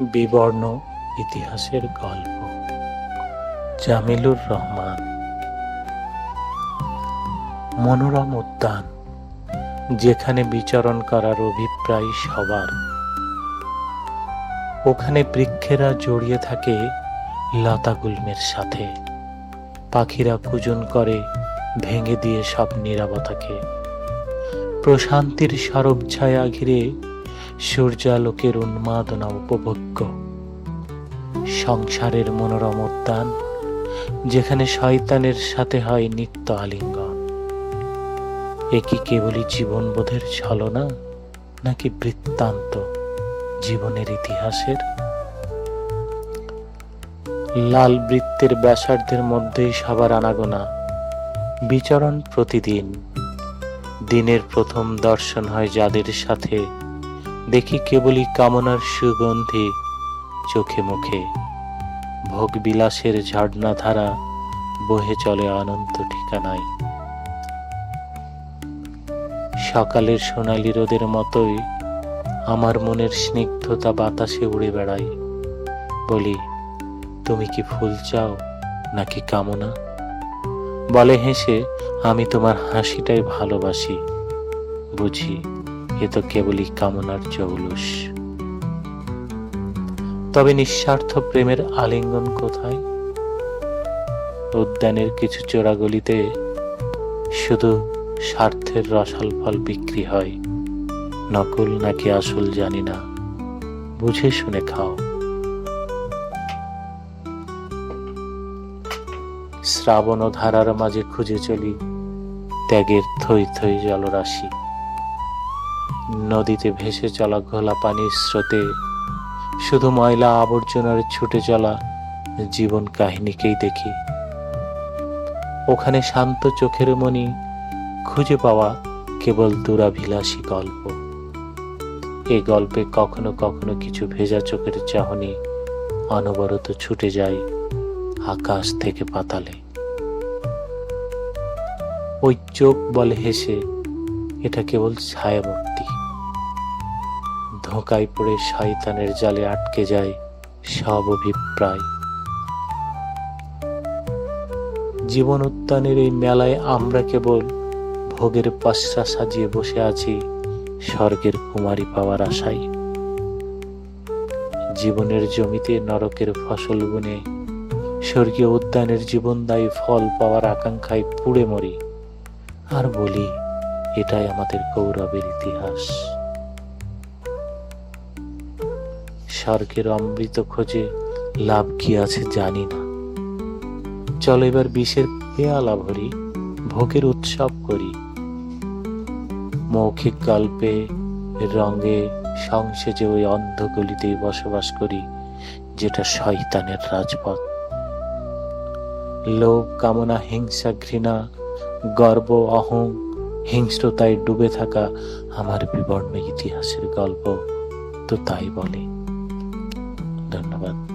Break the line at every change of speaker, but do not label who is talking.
বিবর্ণ ইতিহাসের গল্প। জামিলুর রহমান। মনোরম উদ্যান, যেখানে বিচরণ করার অভিপ্রায় সবার। ওখানে বৃক্ষেরা জড়িয়ে থাকে লতা লতাগুল্মের সাথে। পাখিরা কুজন করে ভেঙে দিয়ে সব নীরবতাকে। প্রশান্তির সরব ছায়া ঘিরে সূর্যালোকের উন্মাদনা উপভোগ্য। সংসারের মনোরম উদ্যান, যেখানে শয়তানের সাথে হয় নিত্য আলিঙ্গন। এ কি কেবলই জীবনবোধের ছলনা, নাকি বৃত্তান্ত জীবনের ইতিহাসের? লাল বৃত্তের ব্যাসার্ধের মধ্যেই সবার আনাগোনা, বিচরণ প্রতিদিন। দিনের প্রথম দর্শন হয় যাদের সাথে দেখি কেবলই কামনার সুগন্ধি চোখে মুখে। ভোগ বিলাসের ঝর্ণা ধারা বহে চলে অনন্ত ঠিকানায়। সকালের সোনালি রোদের মতোই আমার মনের স্নিগ্ধতা বাতাসে উড়ে বেড়ায়। বলি, তুমি কি ফুল চাও নাকি কামনা? বলে হেসে আমি তোমার হাসিটাই ভালোবাসি, বুঝি এ তো কেবলই কামনার জৌলুস। তবে নিঃস্বার্থ প্রেমের আলিঙ্গন কোথায়? উদ্যানের কিছু চোরাগলিতে শুধু স্বার্থের রসাল ফল বিক্রি হয়। নকল নাকি আসল জানি না। বুঝে শুনে খাও। শ্রাবণ ধারার মাঝে খুঁজে চলি ত্যাগের থই থই জলরাশি। নদীতে ভেসে চলা ঘোলা পানির স্রোতে, শুধু ময়লা আবর্জনার ছুটে চলা জীবন কাহিনীকেই দেখি। ওখানে শান্ত চোখের মনি খুঁজে পাওয়া কেবল দুরাভিলাষী গল্প। এ গল্পে কখনো কখনো কিছু ভেজা চোখের চাহনি অনবরত ছুটে যায় আকাশ থেকে পাতালে। ওই চোখ বলে হেসে, এটা কেবল ছায়ামূর্তি ধোকায় পড়ে শয়তানের জালে আটকে যায় সব অভিপ্রায়। জীবন উত্তানের এই মেলায় আমরা কেবল ভোগের পাশা সাজিয়ে বসে আছি, স্বর্গের কুমারী পাওয়ার আশায়। জীবনের জমিতে নরকের ফসল বুনে, স্বর্গীয় উদ্যানের জীবনদায়ী ফল পাওয়ার আকাঙ্ক্ষায় পুড়ে মরি। আর বলি, এটাই আমাদের গৌরবের ইতিহাস। স্বর্গের অমৃত খোঁজে লাভ কি আছে জানি না। চলো এবার বিষের পেয়ালা ভরি ভোগের উৎসব করি। মৌখিক গল্পে, রঙে, সংসেজে ওই অন্ধগলিতেই বসবাস করি, যেটা শয়তানের রাজপথ। লোভ, কামনা, হিংসা, ঘৃণা, গর্ব, অহং, হিংস্রতায় ডুবে থাকা আমার বিবর্ণ ইতিহাসের গল্প তো তাই বলে। Cần?